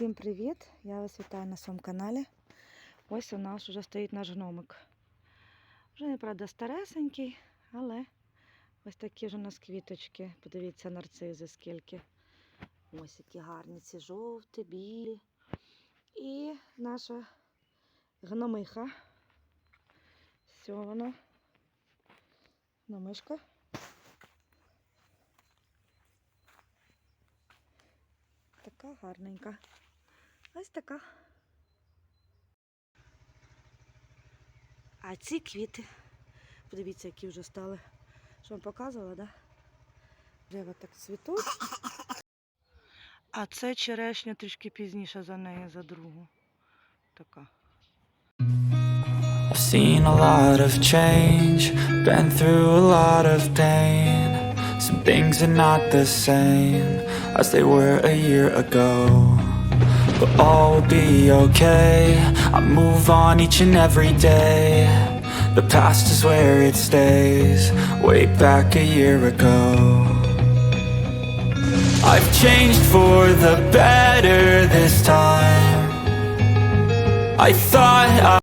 Всім привіт! Я вас вітаю на своєму каналі. Ось у нас вже стоїть наш гномик. Вже правда старесенький, але ось такі ж у нас квіточки. Подивіться, нарцизи скільки. Ось які гарні ці жовті, білі. І наша гномиха. Все вона. Гномишка. Така гарненька. Ось така. А ці квіти, подивіться, які вже стали. Що вам показувала, да? Дерева так цвітуть. А це черешня трішки пізніше за неї, за другу. Така. I've seen a lot of change, been through a lot of pain. Some things are not the same as they were a year ago. But all will be okay. I move on each and every day. The past is where it stays, way back a year ago. I've changed for the better this time. I thought I